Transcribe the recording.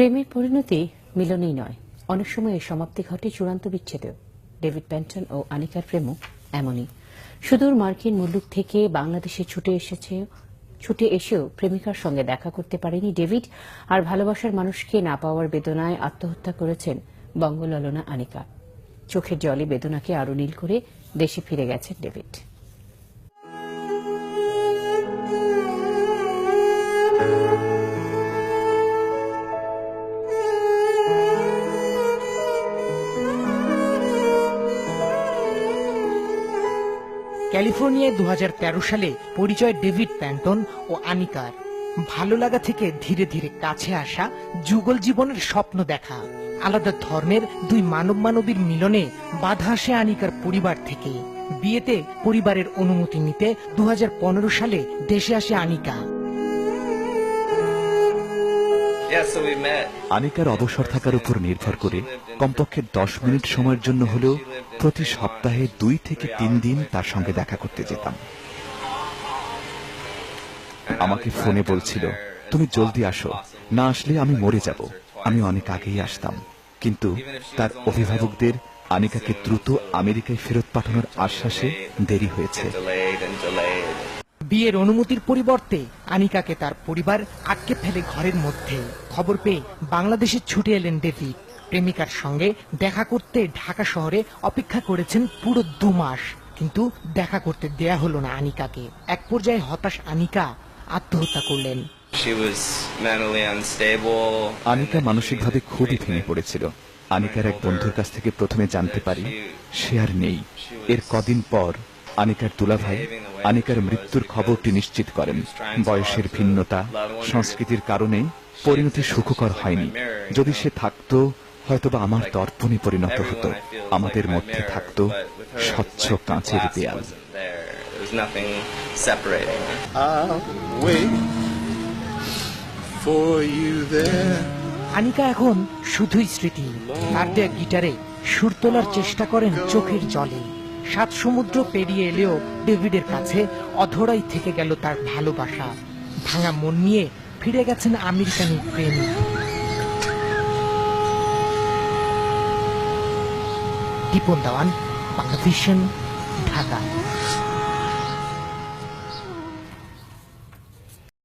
প্রেমের পরিণতি মিলনই নয়। অনেক সময় এর সমাপ্তি ঘটে চূড়ান্ত বিচ্ছেদেও ডেভিড প্যান্টন ও আনিকার প্রেমও এমনই। সুদূর মার্কিন মুলুক থেকে বাংলাদেশে ছুটে এসেছে, ছুটে এসেও প্রেমিকার সঙ্গে দেখা করতে পারেনি ডেভিড, আর ভালোবাসার মানুষকে না পাওয়ার বেদনায় আত্মহত্যা করেছেন বঙ্গললনা আনিকা। চোখের জলে বেদনাকে আরও নীল করে দেশে ফিরে গেছেন ডেভিড। ক্যালিফোর্নিয়ায় দু হাজার তেরো সালে পরিচয় ডেভিড প্যান্টন ও আনিকার। ভালো লাগা থেকে ধীরে ধীরে কাছে আসা যুগল জীবনের স্বপ্ন দেখা। আলাদা ধর্মের দুই মানব মানবীর মিলনে বাধা আসে আনিকার পরিবার থেকে। বিয়েতে পরিবারের অনুমতি নিতে দু হাজার পনেরো সালে দেশে আসে আনিকা। আনিকার অবসর থাকার উপর নির্ভর করে কমপক্ষে দশ মিনিট সময়ের জন্য হলেও প্রতি সপ্তাহে দুই থেকে তিন দিন তার সঙ্গে দেখা করতে যেতাম। আমাকে ফোনে বলছিল তুমি জলদি আসো না আসলে আমি মরে যাব। আমি অনেক আগেই আসতাম। কিন্তু তার অভিভাবকদের আনিকাকে দ্রুত আমেরিকায় ফেরত পাঠানোর আশ্বাসে দেরি হয়েছে. বিয়ের অনুমতির পরিবর্তে আনিকাকে তার পরিবার আটকে ফেলে ঘরের মধ্যে। খবর পেয়ে বাংলাদেশে ছুটে এলেন ডেভিড। প্রেমিকার সঙ্গে দেখা করতে ঢাকা শহরে অপেক্ষা করেছেন পুরো দু মাস। কিন্তু দেখা করতে দেয়া হলো না আনিকাকে। এক পর্যায়ে হতাশ আনিকা আত্মহত্যা করলেন। She was mentally unstable. Anika মানসিকভাবে খুবই ভেঙে পড়েছিল। আনিকার এক বন্ধুর কাছ থেকে প্রথমে জানতে পারি সে আর নেই। এর কদিন পর আনিকার দুলাভাই, আনিকার মৃত্যুর খবরটি নিশ্চিত করেন। বয়সের ভিন্নতা, সংস্কৃতির কারণে পরিণতি সুখকর হয়নি। যদি সে থাকতো, হয়তোবা আমার দর্পণে পরিণত হতো। আমাদের মধ্যে থাকতো স্বচ্ছ কাঁচের দেয়াল. আনিকা এখন শুধুই স্মৃতি। দেয়া গিটারে সুর তোলার চেষ্টা করেন চোখের জলে। সাত সমুদ্র পেরিয়ে এলেও ডেভিডের কাছে অধরাই থেকে গেল তার ভালোবাসা। ভাঙা মন নিয়ে ফিরে গেছেন আমেরিকানি প্রেমী। দীপন দেওয়ান বাংলাদেশন ঢাকা।